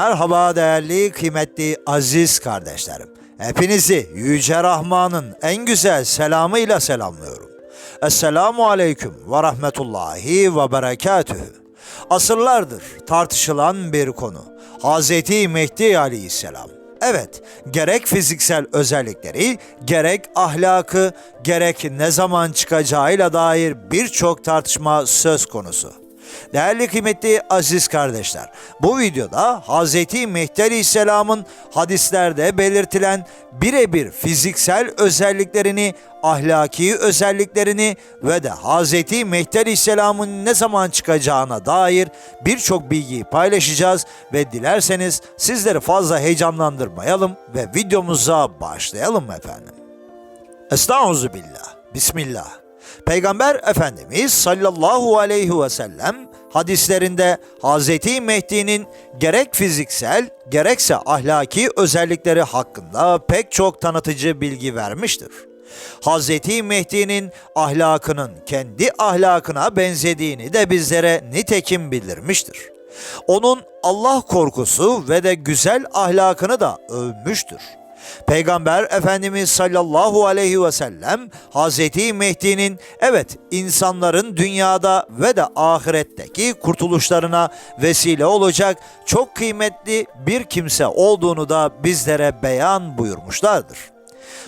Merhaba değerli, kıymetli, aziz kardeşlerim. Hepinizi Yüce Rahman'ın en güzel selamıyla selamlıyorum. Esselamu Aleyküm ve Rahmetullahi ve Berekatühü. Asırlardır tartışılan bir konu. Hazreti Mehdi Aleyhisselam. Evet, gerek fiziksel özellikleri, gerek ahlakı, gerek ne zaman çıkacağıyla dair birçok tartışma söz konusu. Değerli kıymetli aziz kardeşler, bu videoda Hz. Mehdi Aleyhisselam'ın hadislerde belirtilen birebir fiziksel özelliklerini, ahlaki özelliklerini ve de Hz. Mehdi Aleyhisselam'ın ne zaman çıkacağına dair birçok bilgiyi paylaşacağız ve dilerseniz sizleri fazla heyecanlandırmayalım ve videomuza başlayalım efendim. Estağfirullah. Bismillah. Peygamber Efendimiz sallallahu aleyhi ve sellem hadislerinde Hazreti Mehdi'nin gerek fiziksel gerekse ahlaki özellikleri hakkında pek çok tanıtıcı bilgi vermiştir. Hazreti Mehdi'nin ahlakının kendi ahlakına benzediğini de bizlere nitekim bildirmiştir. Onun Allah korkusu ve de güzel ahlakını da övmüştür. Peygamber Efendimiz sallallahu aleyhi ve sellem Hazreti Mehdi'nin evet insanların dünyada ve de ahiretteki kurtuluşlarına vesile olacak çok kıymetli bir kimse olduğunu da bizlere beyan buyurmuşlardır.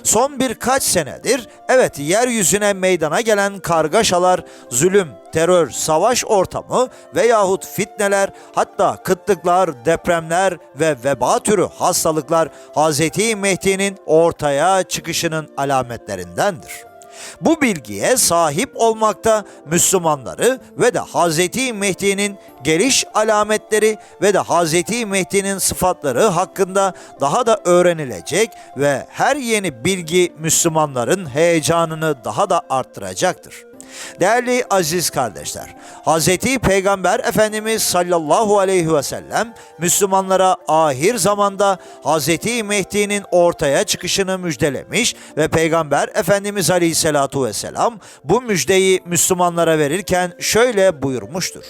Son birkaç senedir evet yeryüzüne meydana gelen kargaşalar, zulüm, terör, savaş ortamı veyahut fitneler, hatta kıtlıklar, depremler ve veba türü hastalıklar Hz. Mehdi'nin ortaya çıkışının alametlerindendir. Bu bilgiye sahip olmakta Müslümanları ve de Hz. Mehdi'nin geliş alametleri ve de Hz. Mehdi'nin sıfatları hakkında daha da öğrenilecek ve her yeni bilgi Müslümanların heyecanını daha da arttıracaktır. Değerli aziz kardeşler, Hz. Peygamber Efendimiz sallallahu aleyhi ve sellem Müslümanlara ahir zamanda Hz. Mehdi'nin ortaya çıkışını müjdelemiş ve Peygamber Efendimiz aleyhissalatu vesselam bu müjdeyi Müslümanlara verirken şöyle buyurmuştur.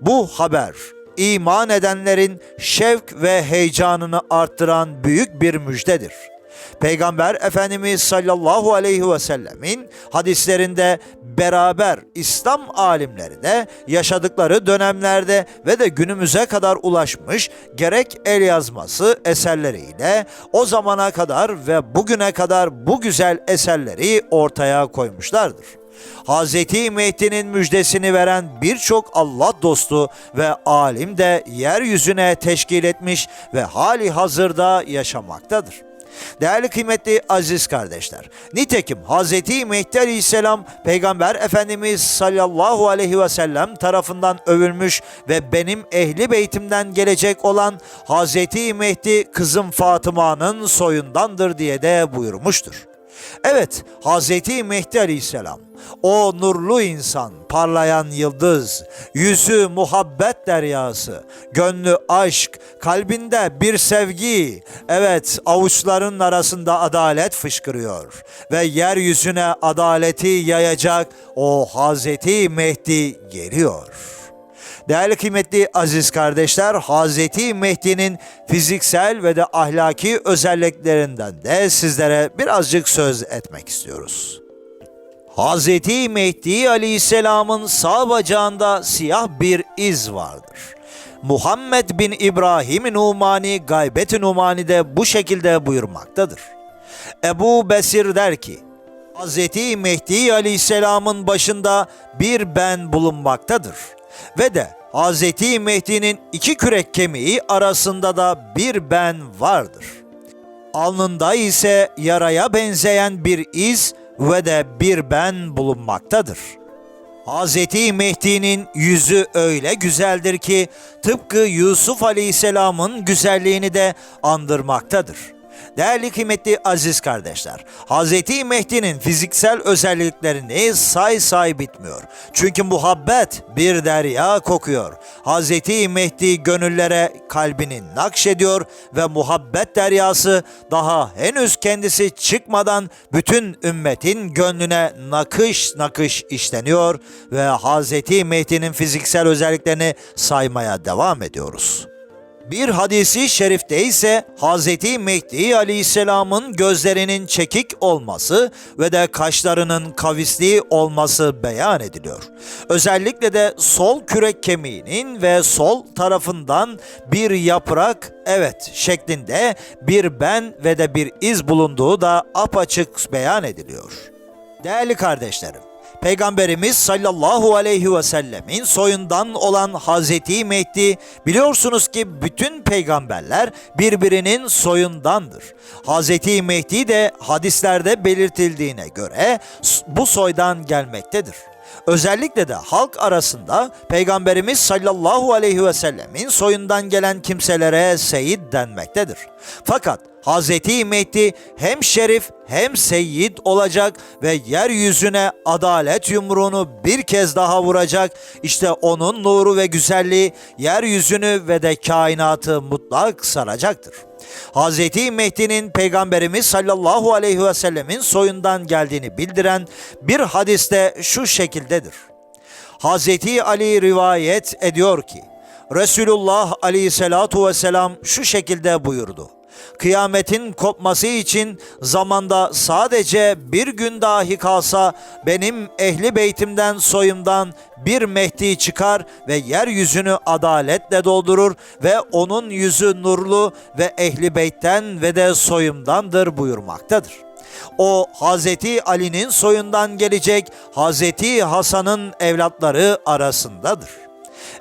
Bu haber iman edenlerin şevk ve heyecanını arttıran büyük bir müjdedir. Peygamber Efendimiz sallallahu aleyhi ve sellemin hadislerinde beraber İslam alimleri de yaşadıkları dönemlerde ve de günümüze kadar ulaşmış gerek el yazması eserleriyle o zamana kadar ve bugüne kadar bu güzel eserleri ortaya koymuşlardır. Hz. Mehdi'nin müjdesini veren birçok Allah dostu ve alim de yeryüzüne teşkil etmiş ve hali hazırda yaşamaktadır. Değerli kıymetli aziz kardeşler, nitekim Hz. Mehdi Aleyhisselam Peygamber Efendimiz sallallahu aleyhi ve sellem tarafından övülmüş ve benim ehli beytimden gelecek olan Hz. Mehdi kızım Fatıma'nın soyundandır diye de buyurmuştur. Evet, Hz. Mehdi Aleyhisselam, o nurlu insan, parlayan yıldız, yüzü muhabbet deryası, gönlü aşk, kalbinde bir sevgi, evet avuçların arasında adalet fışkırıyor ve yeryüzüne adaleti yayacak o Hz. Mehdi geliyor. Değerli kıymetli aziz kardeşler, Hazreti Mehdi'nin fiziksel ve de ahlaki özelliklerinden de sizlere birazcık söz etmek istiyoruz. Hazreti Mehdi Aleyhisselam'ın sağ bacağında siyah bir iz vardır. Muhammed bin İbrahim Numani Gaybet-i Numani'de bu şekilde buyurmaktadır. Ebu Besir der ki, Hz. Mehdi Aleyhisselam'ın başında bir ben bulunmaktadır ve de Hz. Mehdi'nin iki kürek kemiği arasında da bir ben vardır. Alnında ise yaraya benzeyen bir iz ve de bir ben bulunmaktadır. Hz. Mehdi'nin yüzü öyle güzeldir ki tıpkı Yusuf Aleyhisselam'ın güzelliğini de andırmaktadır. Değerli kıymetli aziz kardeşler, Hz. Mehdi'nin fiziksel özelliklerini say say bitmiyor. Çünkü muhabbet bir derya kokuyor. Hz. Mehdi gönüllere kalbini nakşediyor ve muhabbet deryası daha henüz kendisi çıkmadan bütün ümmetin gönlüne nakış nakış işleniyor ve Hz. Mehdi'nin fiziksel özelliklerini saymaya devam ediyoruz. Bir hadisi şerifte ise Hz. Mehdi Aleyhisselam'ın gözlerinin çekik olması ve de kaşlarının kavisli olması beyan ediliyor. Özellikle de sol kürek kemiğinin ve sol tarafından bir yaprak evet şeklinde bir ben ve de bir iz bulunduğu da apaçık beyan ediliyor. Değerli kardeşlerim, Peygamberimiz sallallahu aleyhi ve sellemin soyundan olan Hazreti Mehdi biliyorsunuz ki bütün peygamberler birbirinin soyundandır. Hazreti Mehdi de hadislerde belirtildiğine göre bu soydan gelmektedir. Özellikle de halk arasında Peygamberimiz sallallahu aleyhi ve sellemin soyundan gelen kimselere seyit denmektedir. Fakat Hz. Mehdi hem şerif hem seyyid olacak ve yeryüzüne adalet yumruğunu bir kez daha vuracak. İşte onun nuru ve güzelliği yeryüzünü ve de kainatı mutlak saracaktır. Hz. Mehdi'nin Peygamberimiz sallallahu aleyhi ve sellemin soyundan geldiğini bildiren bir hadiste şu şekildedir. Hz. Ali rivayet ediyor ki, Resulullah aleyhissalatu vesselam şu şekilde buyurdu. Kıyametin kopması için zamanda sadece bir gün dahi kalsa benim ehli beytimden soyumdan bir Mehdi çıkar ve yeryüzünü adaletle doldurur ve onun yüzü nurlu ve ehli beytten ve de soyumdandır buyurmaktadır. O Hazreti Ali'nin soyundan gelecek Hazreti Hasan'ın evlatları arasındadır.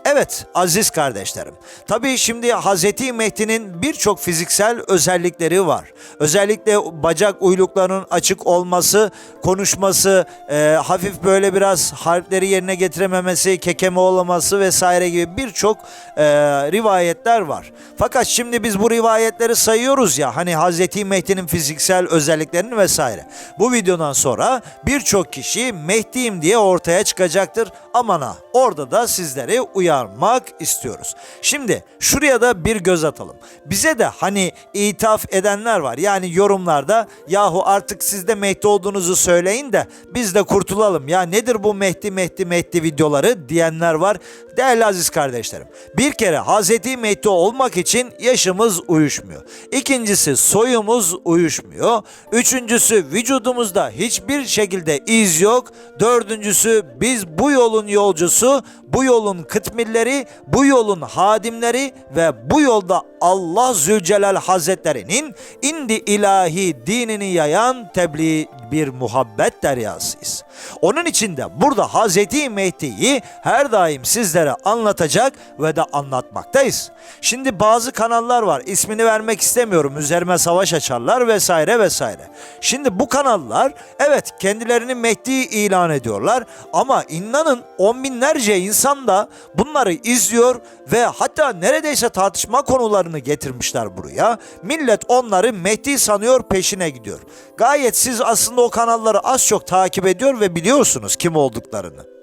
Evet aziz kardeşlerim. Tabii şimdi Hazreti Mehdi'nin birçok fiziksel özellikleri var. Özellikle bacak uyluklarının açık olması, konuşması, e, hafif böyle biraz harfleri yerine getirememesi, kekeme olması vesaire gibi birçok e, rivayetler var. Fakat şimdi biz bu rivayetleri sayıyoruz ya hani Hazreti Mehdi'nin fiziksel özelliklerini vesaire. Bu videodan sonra birçok kişi Mehdi'yim diye ortaya çıkacaktır. Aman ha orada da sizleri uyarmak istiyoruz. Şimdi şuraya da bir göz atalım. Bize de hani ithaf edenler var. Yani yorumlarda yahu artık siz de Mehdi olduğunuzu söyleyin de biz de kurtulalım. Ya nedir bu Mehdi Mehdi Mehdi videoları diyenler var. Değerli aziz kardeşlerim. Bir kere Hazreti Mehdi olmak için yaşımız uyuşmuyor. İkincisi soyumuz uyuşmuyor. Üçüncüsü vücudumuzda hiçbir şekilde iz yok. Dördüncüsü biz bu yolun yolcusu, bu yolun kıtmilleri, bu yolun hadimleri ve bu yolda Allah Zülcelal Hazretleri'nin indi ilahi dinini yayan tebliğ bir muhabbet deryasıyız. Onun için de burada Hazreti Mehdi'yi her daim sizlere anlatacak ve de anlatmaktayız. Şimdi bazı kanallar var ismini vermek istemiyorum üzerime savaş açarlar vesaire vesaire. Şimdi bu kanallar evet kendilerini Mehdi ilan ediyorlar ama inanın on binlerce insan da bunları izliyor ve hatta neredeyse tartışma konularını getirmişler buraya. Millet onları Mehdi sanıyor peşine gidiyor. Gayet siz aslında o kanalları az çok takip ediyor ve biliyorsunuz kim olduklarını.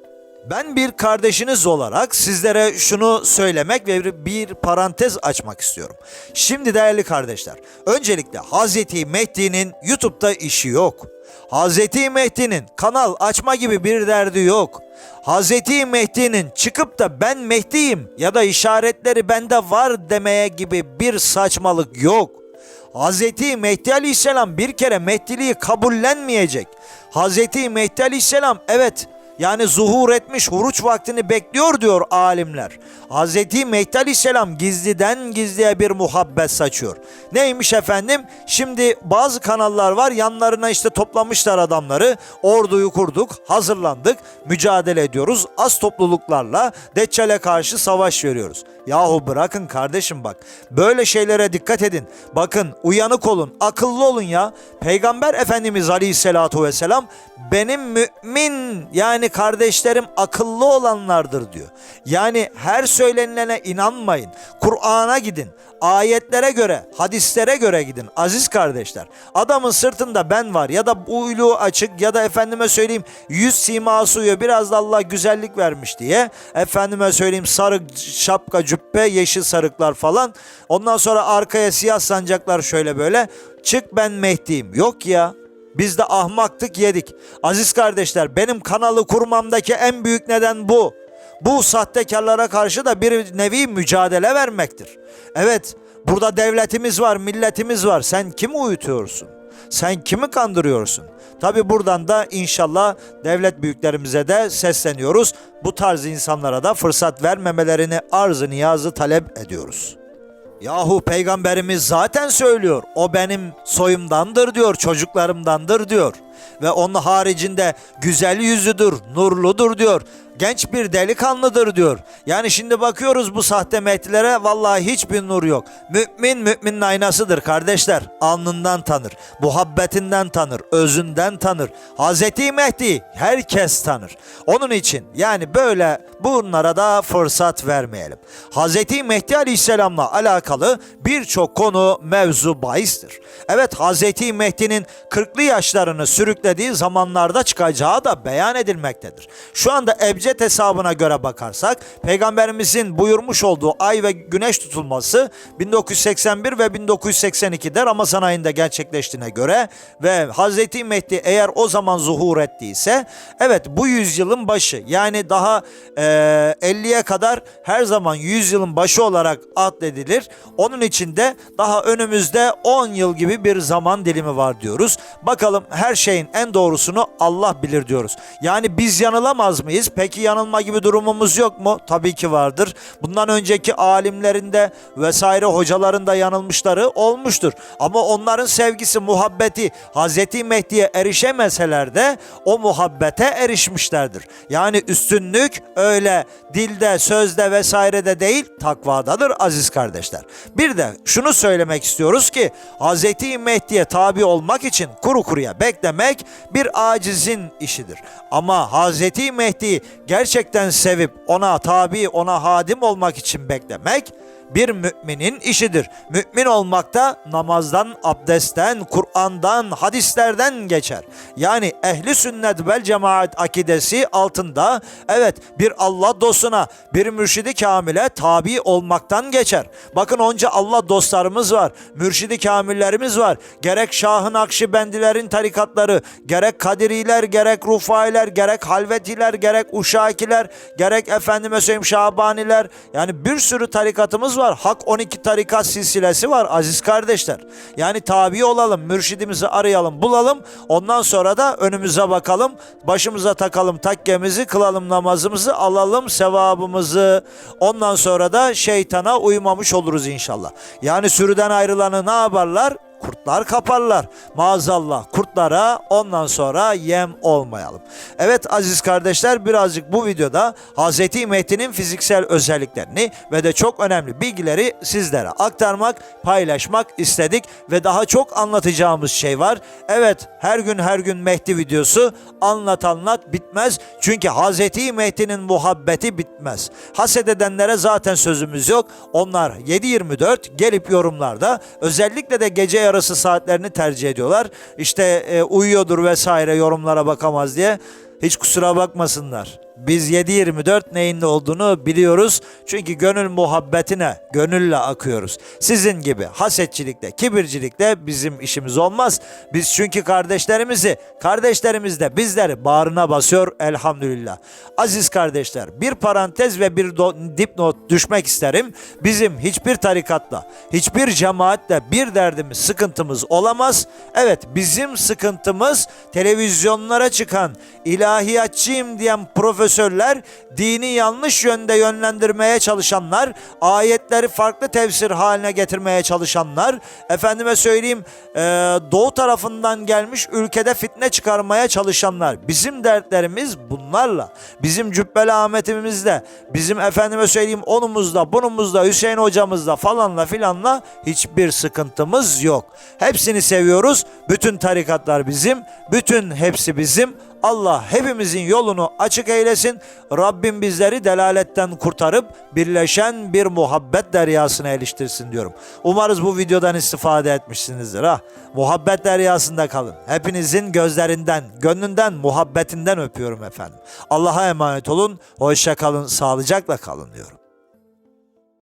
Ben bir kardeşiniz olarak sizlere şunu söylemek ve bir parantez açmak istiyorum. Şimdi değerli kardeşler, öncelikle Hazreti Mehdi'nin YouTube'da işi yok. Hazreti Mehdi'nin kanal açma gibi bir derdi yok. Hazreti Mehdi'nin çıkıp da ben Mehdi'yim ya da işaretleri bende var demeye gibi bir saçmalık yok. Hazreti Mehdi Aleyhisselam bir kere Mehdiliği kabullenmeyecek. Hazreti Mehdi Aleyhisselam evet yani zuhur etmiş huruç vaktini bekliyor diyor alimler. Hz. Mehdi Aleyhisselam gizliden gizliye bir muhabbet saçıyor. Neymiş efendim? Şimdi bazı kanallar var yanlarına işte toplamışlar adamları. Orduyu kurduk, hazırlandık, mücadele ediyoruz. Az topluluklarla Deccal'e karşı savaş veriyoruz. Yahu bırakın kardeşim bak. Böyle şeylere dikkat edin. Bakın uyanık olun, akıllı olun ya. Peygamber Efendimiz Aleyhisselatu Vesselam benim mümin yani kardeşlerim akıllı olanlardır diyor. Yani her söylenilene inanmayın. Kur'an'a gidin. Ayetlere göre, hadislere göre gidin aziz kardeşler. Adamın sırtında ben var ya da uyluğu açık ya da efendime söyleyeyim yüz siması uyuyor biraz da Allah güzellik vermiş diye. Efendime söyleyeyim sarık şapka cübbe yeşil sarıklar falan. Ondan sonra arkaya siyah sancaklar şöyle böyle. Çık ben Mehdi'yim. Yok ya. Biz de ahmaktık yedik. Aziz kardeşler benim kanalı kurmamdaki en büyük neden bu. Bu sahtekarlara karşı da bir nevi mücadele vermektir. Evet, burada devletimiz var, milletimiz var. Sen kimi uyutuyorsun? Sen kimi kandırıyorsun? Tabi buradan da inşallah devlet büyüklerimize de sesleniyoruz. Bu tarz insanlara da fırsat vermemelerini arz-ı niyazı talep ediyoruz. Yahu peygamberimiz zaten söylüyor. O benim soyumdandır diyor, çocuklarımdandır diyor. Ve onun haricinde güzel yüzüdür, nurludur diyor. Genç bir delikanlıdır diyor. Yani şimdi bakıyoruz bu sahte mehdilere vallahi hiçbir nur yok. Mümin müminin aynasıdır kardeşler. Alnından tanır, muhabbetinden tanır, özünden tanır. Hazreti Mehdi herkes tanır. Onun için yani böyle bunlara da fırsat vermeyelim. Hazreti Mehdi Aleyhisselam'la alakalı birçok konu mevzu bahistir. Evet Hazreti Mehdi'nin 40'lı yaşlarını sürüklediği zamanlarda çıkacağı da beyan edilmektedir. Şu anda Ebced hesabına göre bakarsak Peygamberimizin buyurmuş olduğu ay ve güneş tutulması 1981 ve 1982'de Ramazan ayında gerçekleştiğine göre ve Hazreti Mehdi eğer o zaman zuhur ettiyse evet bu yüzyılın başı yani daha e, 50'ye kadar her zaman yüzyılın başı olarak addedilir. Onun için de daha önümüzde 10 yıl gibi bir zaman dilimi var diyoruz. Bakalım her şeyin en doğrusunu Allah bilir diyoruz. Yani biz yanılamaz mıyız? Peki yanılma gibi durumumuz yok mu? Tabii ki vardır. Bundan önceki alimlerinde vesaire hocaların da yanılmışları olmuştur. Ama onların sevgisi, muhabbeti Hazreti Mehdi'ye erişemeseler de o muhabbete erişmişlerdir. Yani üstünlük öyle dilde, sözde vesairede değil takvadadır aziz kardeşler. Bir de şunu söylemek istiyoruz ki Hazreti Mehdi'ye tabi olmak için kuru kuruya beklemek bir acizin işidir. Ama Hazreti Mehdi'yi gerçekten sevip ona tabi, ona hadim olmak için beklemek bir müminin işidir. Mümin olmak da namazdan, abdestten, Kur'an'dan, hadislerden geçer. Yani ehli sünnet vel cemaat akidesi altında evet bir Allah dostuna, bir mürşidi kamile tabi olmaktan geçer. Bakın onca Allah dostlarımız var, mürşidi kamillerimiz var. Gerek Şahın Akşibendilerin tarikatları, gerek Kadiriler, gerek Rufailer, gerek Halvetiler, gerek Uşakiler, gerek efendime söyleyeyim Şabaniler. Yani bir sürü tarikatımız var. Hak 12 tarikat silsilesi var aziz kardeşler. Yani tabi olalım, mürşidimizi arayalım, bulalım. Ondan sonra da önümüze bakalım, başımıza takalım takkemizi, kılalım namazımızı, alalım sevabımızı. Ondan sonra da şeytana uymamış oluruz inşallah. Yani sürüden ayrılanı ne yaparlar? Kurtlar kaparlar. Maazallah kurtlara ondan sonra yem olmayalım. Evet aziz kardeşler birazcık bu videoda Hz. Mehdi'nin fiziksel özelliklerini ve de çok önemli bilgileri sizlere aktarmak, paylaşmak istedik ve daha çok anlatacağımız şey var. Evet her gün her gün Mehdi videosu anlat anlat bitmez. Çünkü Hz. Mehdi'nin muhabbeti bitmez. Haset edenlere zaten sözümüz yok. Onlar 7-24 gelip yorumlarda özellikle de gece yarısı saatlerini tercih ediyorlar. İşte e, uyuyordur vesaire yorumlara bakamaz diye. Hiç kusura bakmasınlar. Biz 7-24 neyin ne olduğunu biliyoruz. Çünkü gönül muhabbetine gönülle akıyoruz. Sizin gibi hasetçilikle, kibircilikle bizim işimiz olmaz. Biz çünkü kardeşlerimizi, kardeşlerimiz de bizleri bağrına basıyor elhamdülillah. Aziz kardeşler bir parantez ve bir dipnot düşmek isterim. Bizim hiçbir tarikatla, hiçbir cemaatle bir derdimiz, sıkıntımız olamaz. Evet bizim sıkıntımız televizyonlara çıkan ilahiyatçıyım diyen profesörler, dini yanlış yönde yönlendirmeye çalışanlar, ayetleri farklı tefsir haline getirmeye çalışanlar, efendime söyleyeyim e, doğu tarafından gelmiş ülkede fitne çıkarmaya çalışanlar. Bizim dertlerimiz bunlarla. Bizim Cübbeli Ahmet'imizde, bizim efendime söyleyeyim onumuzda, bunumuzda, Hüseyin hocamızda falanla filanla hiçbir sıkıntımız yok. Hepsini seviyoruz. Bütün tarikatlar bizim, bütün hepsi bizim. Allah hepimizin yolunu açık eylesin. Rabbim bizleri delaletten kurtarıp birleşen bir muhabbet deryasına eriştirsin diyorum. Umarız bu videodan istifade etmişsinizdir. Ha. Muhabbet deryasında kalın. Hepinizin gözlerinden, gönlünden, muhabbetinden öpüyorum efendim. Allah'a emanet olun. Hoşça kalın, sağlıcakla kalın diyorum.